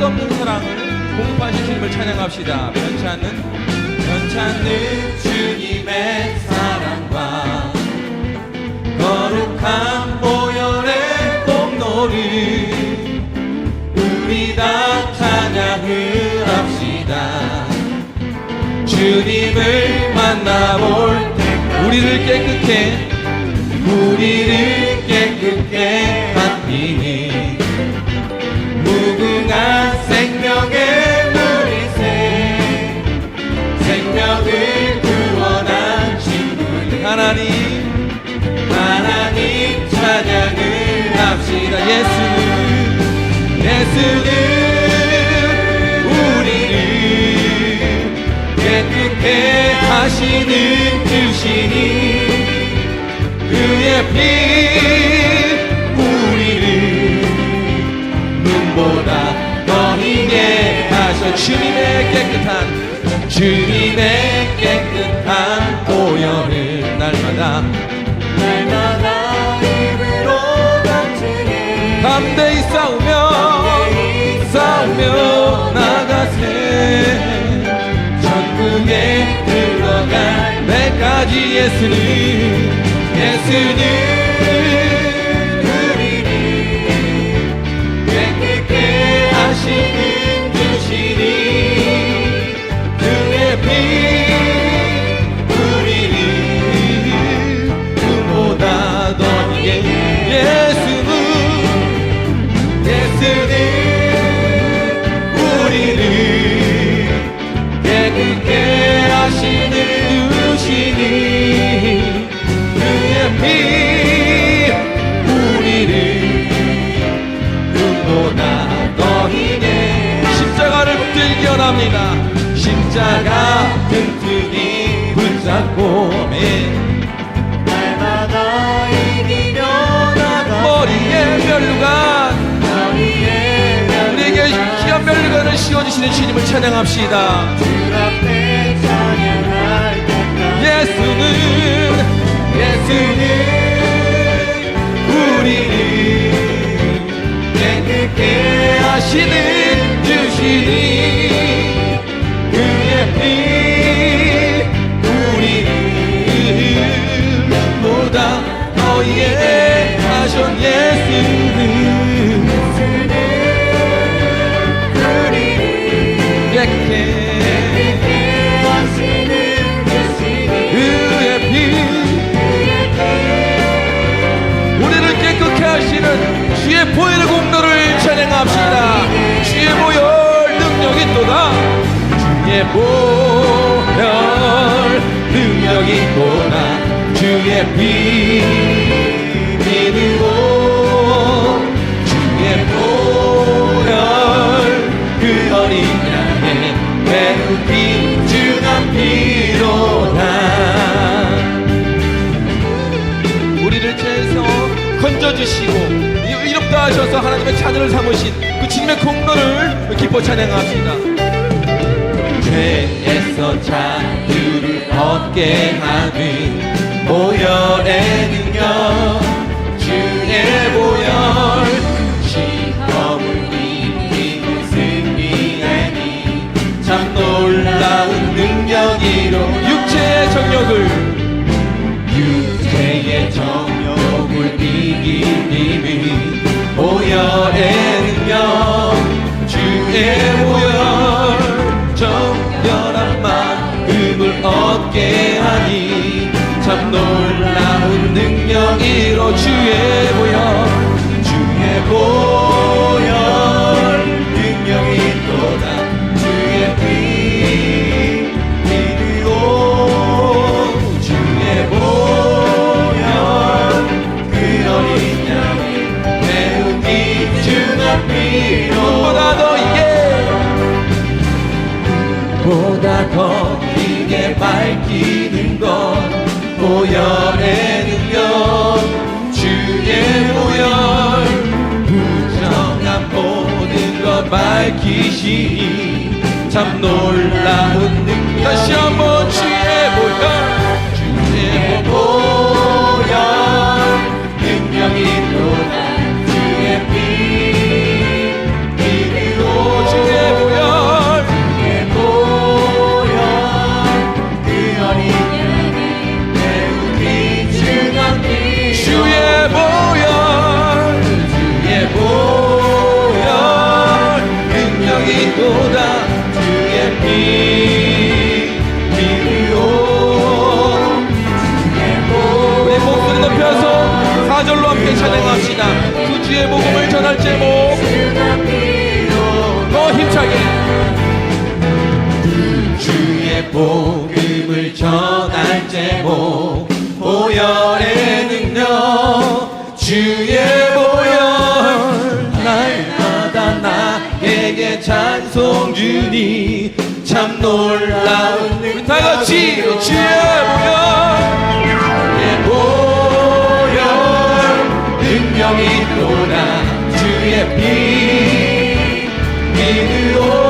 끝없는 사랑을 공급하신 주님을 찬양합시다. 변치 않는 주님의 사랑과 거룩한 보혈의 공로를 우리 다 찬양을 합시다. 주님을 만나볼 때 우리를 깨끗해 우리를 깨끗게 하시는 주시니 그의 피 우리를 눈보다 더 희게 하셔. 주님의 깨끗한 주님의 깨끗한 보혈을 날마다 때까지 예 십자가 튼튼히 붙잡고 매 날마다 이기며 나가 머리에 멸루간 머리에 우리에게 귀한 멸루간을 씌워주시는 주님을 찬양합시다. 주 앞에 찬양할 때까지 예수는 예수는 우리를 깨끗게 하시는 주시니 주시고 이- 이롭다 하셔서 하나님의 자녀를 삼으신 그 주님의 공로를 기뻐 찬양합시다. 죄에서 자유를 얻게 하는 보혈의 능력 주의 보혈. 시험을 이기고 승리하니? 참 놀라운 능력이로 육체의 정욕을 육체의 정욕을 이기니 보혈의 능력 주의 보혈. 정결한 마음을 얻게 놀라운 능력이로 주의 보혈 주의 보 주 찬양합시다. 그 주의 복음을 전할 제목. 더 힘차게. 주의 복음을 전할 제목. 보혈의 능력. 주의 보혈. 날마다 나에게 찬송 주니 참 놀라운 같이 주의 보혈 능력이 또나 주의 피 믿으오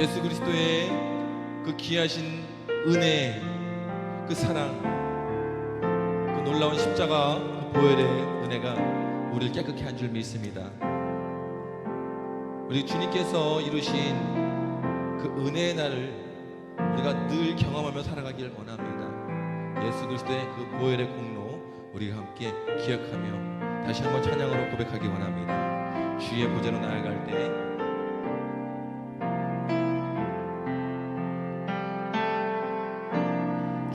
예수 그리스도의 그 귀하신 은혜 그 사랑 그 놀라운 십자가 그 보혈의 은혜가 우리를 깨끗게 한 줄 믿습니다. 우리 주님께서 이루신 그 은혜의 날을 우리가 늘 경험하며 살아가기를 원합니다. 예수 그리스도의 그 보혈의 공로 우리가 함께 기억하며 다시 한번 찬양으로 고백하기 원합니다. 주의 보좌로 나아갈 때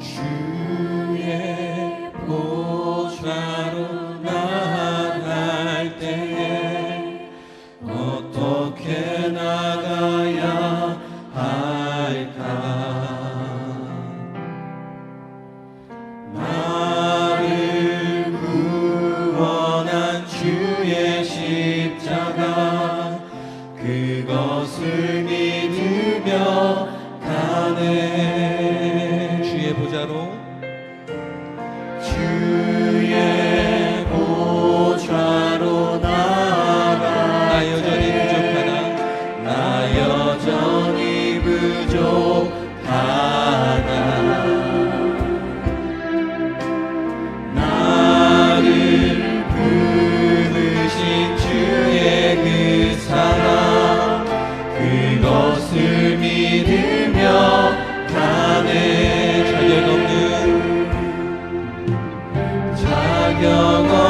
주 주 자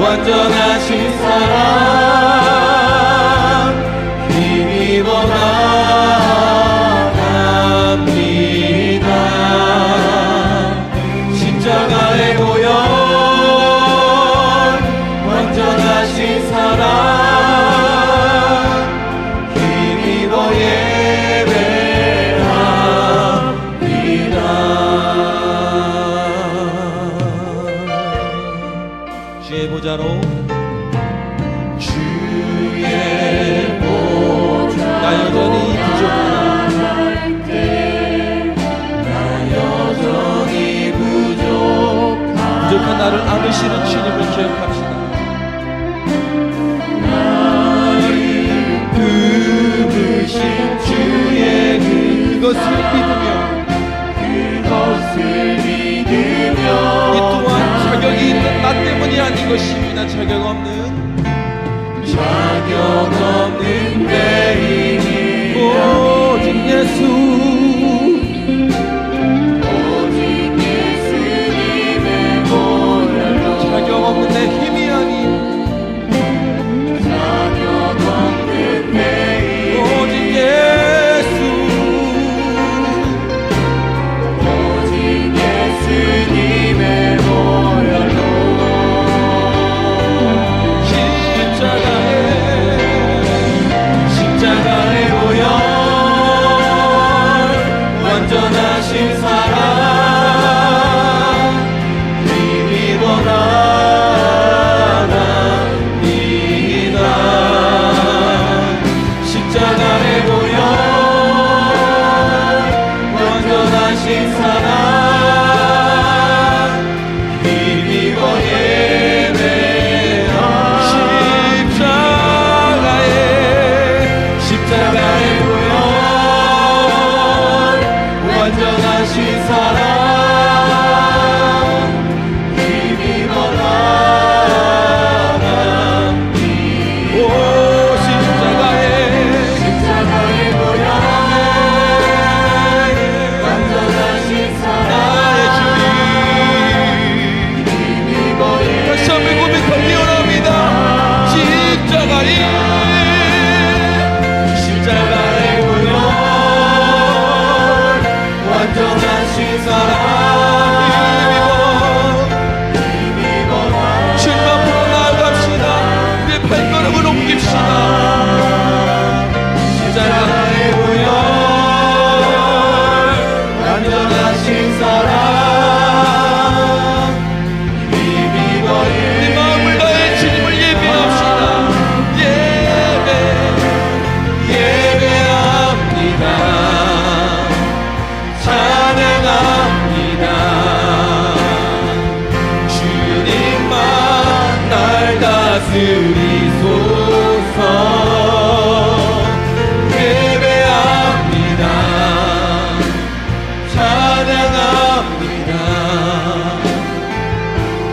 완전하신 사랑 보좌로. 주의 보좌 나 여전히 부족하나 나 여전히 부족한 부족한 나를 안으시는 주님을 기억합시다. 나를 부으신 주의 그 그것을 믿으 나 때문이 아닌 것입니다. 자격 없는 다시 살아. 다스리소서. 예배합니다. 찬양합니다.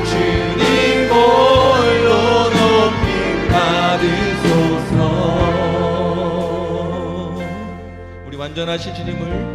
주님 홀로 높이 받으소서. 우리 완전하신 주님을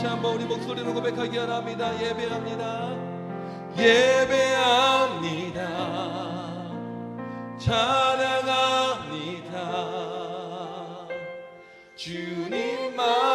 다시 한번 우리 목소리로 고백하기 바랍니다. 예배합니다. 예배합니다. 찬양합니다. 주님만